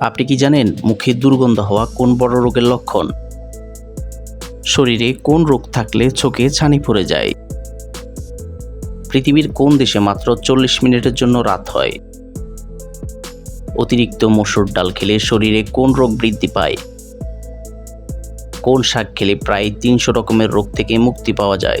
আপনি কি জানেন মুখে দুর্গন্ধ হওয়া কোন বড় রোগের লক্ষণ? শরীরে কোন রোগ থাকলে চোখে ছানি পড়ে যায়? পৃথিবীর কোন দেশে মাত্র চল্লিশ মিনিটের জন্য রাত হয়? অতিরিক্ত মসুর ডাল খেলে শরীরে কোন রোগ বৃদ্ধি পায়? কোন শাক খেলে প্রায় তিনশো রকমের রোগ থেকে মুক্তি পাওয়া যায়?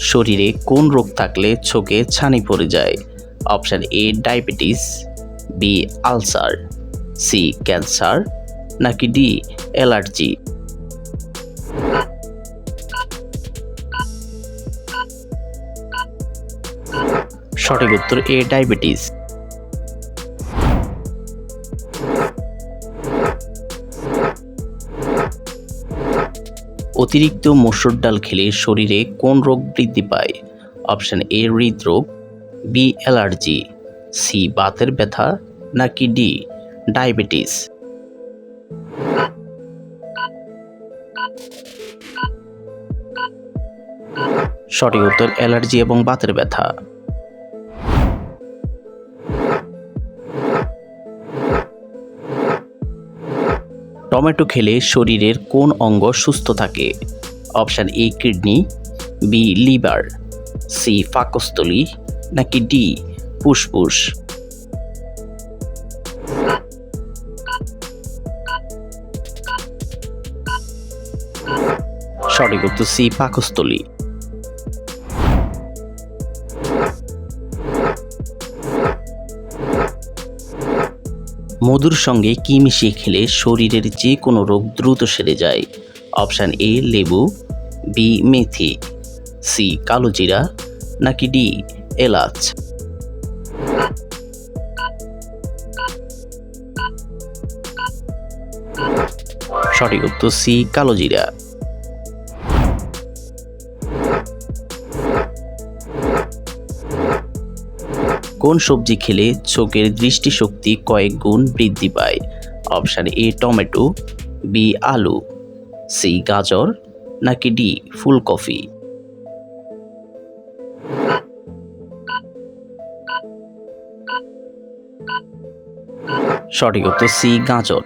শরীরে কোন রোগ থাকলে চোখে ছানি পড়ে যায়? Option A, diabetes, B, ulcer, C, cancer, নাকি ডি, অ্যালার্জি? সঠিক উত্তর এ, ডায়াবেটিস। অতিরিক্ত মসুর ডাল খেলে শরীরে কোন রোগ বৃদ্ধি পায়? অপশান এ, হৃদরোগ, বি, অ্যালার্জি, সি, বাতের ব্যথা, নাকি ডি, ডায়াবেটিস। সঠিক উত্তর, অ্যালার্জি এবং বাতের ব্যথা। টমেটো খেলে শরীরের কোন অঙ্গ সুস্থ থাকে? Option A, kidney, B, liver, C পাকস্থলী নাকি ডি, ফুসফুস? সঠিক উত্তর সি পাকস্থলী মধুর সঙ্গে কি মিশিয়ে খেলে শরীরের যে কোনো রোগ দ্রুত সেরে যায়? অপশান এ, লেবু, বি, মেথি, সি, কালো জিরা, নাকি ডি, এলাচ? সঠিক উত্তর সি কালোজিরা কোন সবজি খেলে চোখের দৃষ্টিশক্তি কয়েক গুণ বৃদ্ধি পায়? অপশান এ, টমেটো, বি, আলু, সি, গাজর, নাকি ডি, ফুলকপি? সঠিক উত্তর সি, গাজর।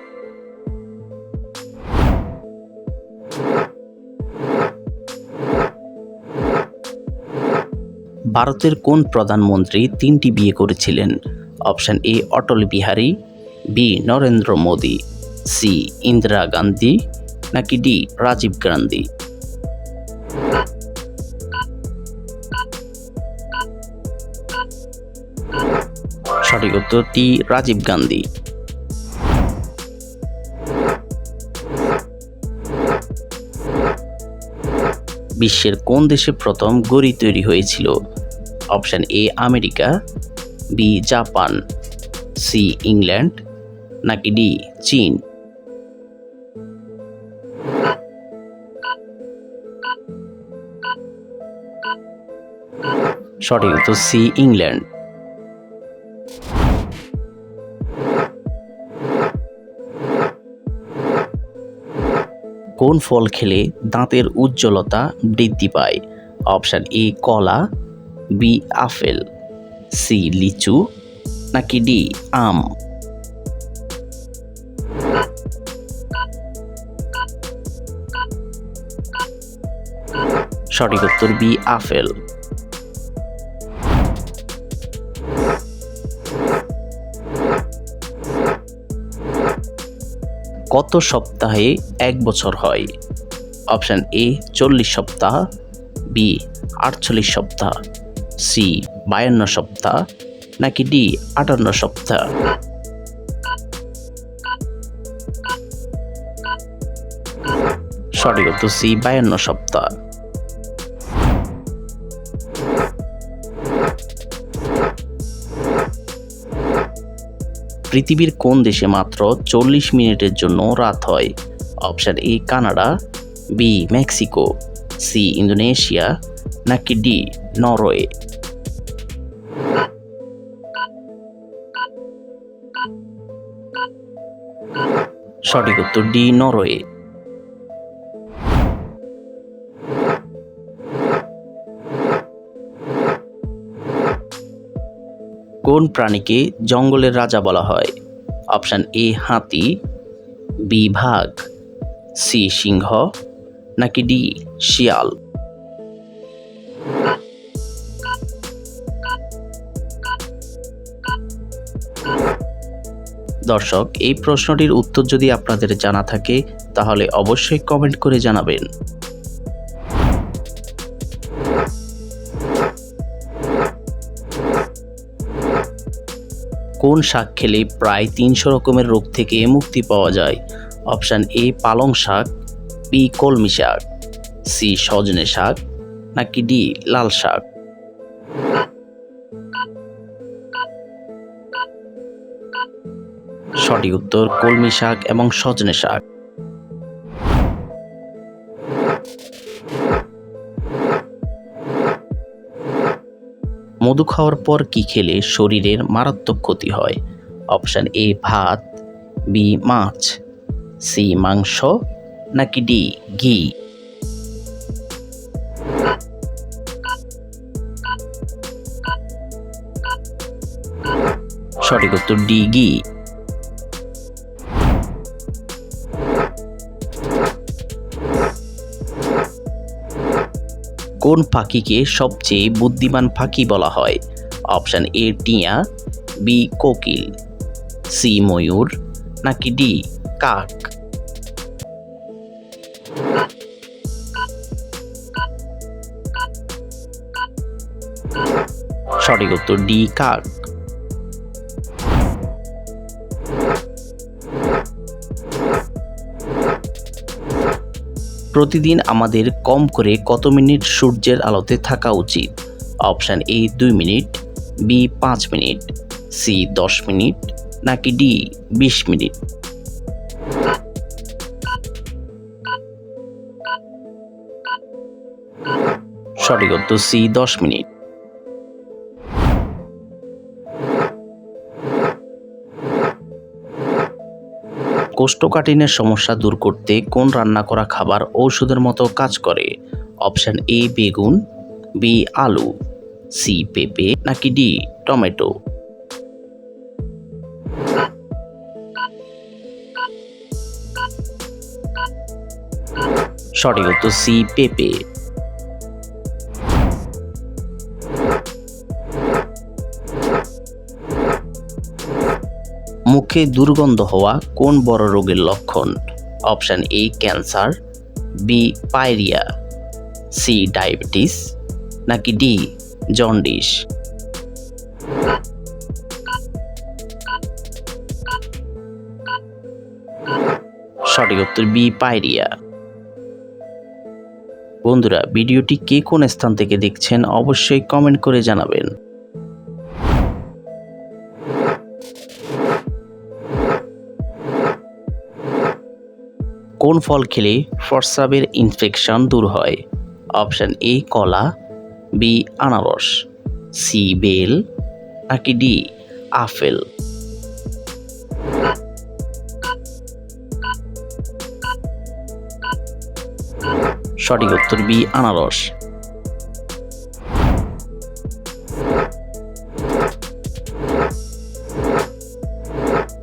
ভারতের কোন প্রধানমন্ত্রী তিনটি বিয়ে করেছিলেন? Option A, Atal Bihari, B, Narendra Modi, C, Indira Gandhi, নাকি ডি, রাজীব গান্ধী? সঠিক উত্তর টি, রাজীব গান্ধী। বিশ্বের কোন দেশে প্রথম গড়ি তৈরি হয়েছিল? Option A America, B Japan, C England, নাকি ডি চীন? সঠিক উত্তর সি ইংল্যান্ড। কোন ফল খেলে দাঁতের উজ্জ্বলতা বৃদ্ধি পায়? অপশান এ কলা বি আপেল সি লিচু, নাকি ডি আম? সঠিক উত্তর বি আপেল। কত সপ্তাহে এক বছর হয়? অপশান এ চল্লিশ সপ্তাহ বি আটচল্লিশ সপ্তাহ। সি, বায়ান্ন সপ্তাহ নাকি ডি, আটান্ন সপ্তাহ সঠিক উত্তর সি, বায়ান্ন সপ্তাহ পৃথিবীর কোন দেশে মাত্র চল্লিশ মিনিটের জন্য রাত হয়? Option A, Canada, B, Mexico, C, Indonesia, নাকি ডি, নরওয়ে? সঠিক উত্তর ডি, নরওয়ে। কোন প্রাণীকে জঙ্গলের রাজা বলা হয়? অপশান এ, হাতি, বি, ভাগ, সি, সিংহ, নাকি ডি, শিয়াল? দর্শক, এই প্রশ্নটির উত্তর যদি আপনাদের জানা থাকে, তাহলে অবশ্যই কমেন্ট করে জানাবেন। কোন শাক খেলে প্রায় তিনশো রকমের রোগ থেকে মুক্তি পাওয়া যায়? অপশান এ, পালং শাক, বি, কলমি শাক, সি, সজনে শাক, নাকি ডি, লাল শাক? সঠিক উত্তর কলমি শাক এবং সজনে শাক। মধু খাওয়ার পর কি খেলে শরীরের মারাত্মক ক্ষতি হয়? অপশান এ, ভাত, বি, মাছ, সি, মাংস, নাকি ডি, ঘি? সঠিক উত্তর ডি, ঘি। কোন পাখিকে সবচেয়ে বুদ্ধিমান পাখি বলা হয়? অপশান এ, টিয়া, বি, কোকিল, সি, ময়ূর, নাকি ডি, কাক? সঠিক উত্তর ডি, কাক। প্রতিদিন আমাদের কম করে কত মিনিট সূর্যের আলোতে থাকা উচিত? অপশান এ, দুই মিনিট, বি, পাঁচ মিনিট, সি, দশ মিনিট, নাকি ডি, বিশ মিনিট? সঠিক উত্তর সি, দশ মিনিট। কোষ্ঠকাঠিন্যের সমস্যা দূর করতে কোন রান্না করা খাবার ঔষধের মতো কাজ করে? অপশান এ, বেগুন, বি, আলু, সি, পেঁপে, নাকি ডি, টমেটো? সঠিক উত্তর সি, পেঁপে। মুখে দুর্গন্ধ হওয়া কোন বড় রোগের লক্ষণ? Option A, cancer, B, pyorrhoea, C, diabetes, নাকি ডি, জন্ডিস? সঠিক উত্তর বি, পায়রিয়া। বন্ধুরা, ভিডিওটি কে কোন স্থান থেকে দেখছেন অবশ্যই কমেন্ট করে জানাবেন। কোন ফল খেলে প্রস্রাবের ইনফেকশন দূর হয়? অপশান এ, কলা বি আনারস সি বেল, নাকি ডি আপেল? সঠিক উত্তর বি আনারস।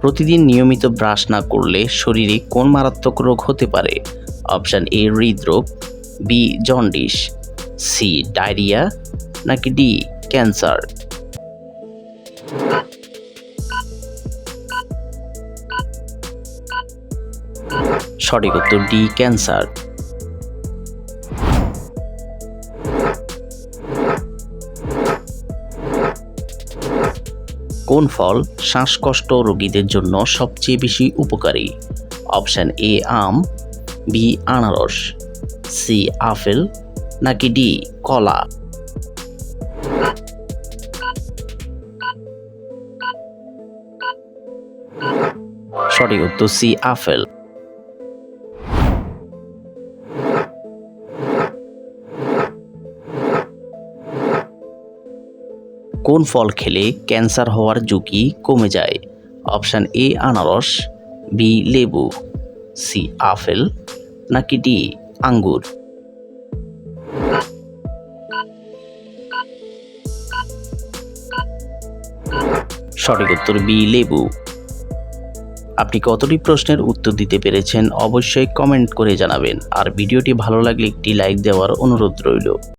প্রতিদিন নিয়মিত ব্রাশ না করলে শরীরে কোন মারাত্মক রোগ হতে পারে? অপশান এ, হৃদরোগ, বি, জন্ডিস, সি, ডায়রিয়া, নাকি ডি, ক্যান্সার। সঠিক উত্তর ডি, ক্যান্সার। কোন ফল শ্বাসকষ্ট রোগীদের জন্য সবচেয়ে বেশি উপকারী? অপশান এ, আম, বি, আনারস, সি, আপেল, নাকি ডি, কলা? সঠিক উত্তর সি, আপেল। কোন ফল খেলে ক্যান্সার হওয়ার ঝুঁকি কমে যায়? অপশান এ, আনারস, বি, লেবু, সি, আপেল, নাকি ডি, আঙ্গুর? সঠিক উত্তর বি, লেবু। আপনি কতটি প্রশ্নের উত্তর দিতে পেরেছেন অবশ্যই কমেন্ট করে জানাবেন। আর ভিডিওটি ভালো লাগলে একটি লাইক দেওয়ার অনুরোধ রইল।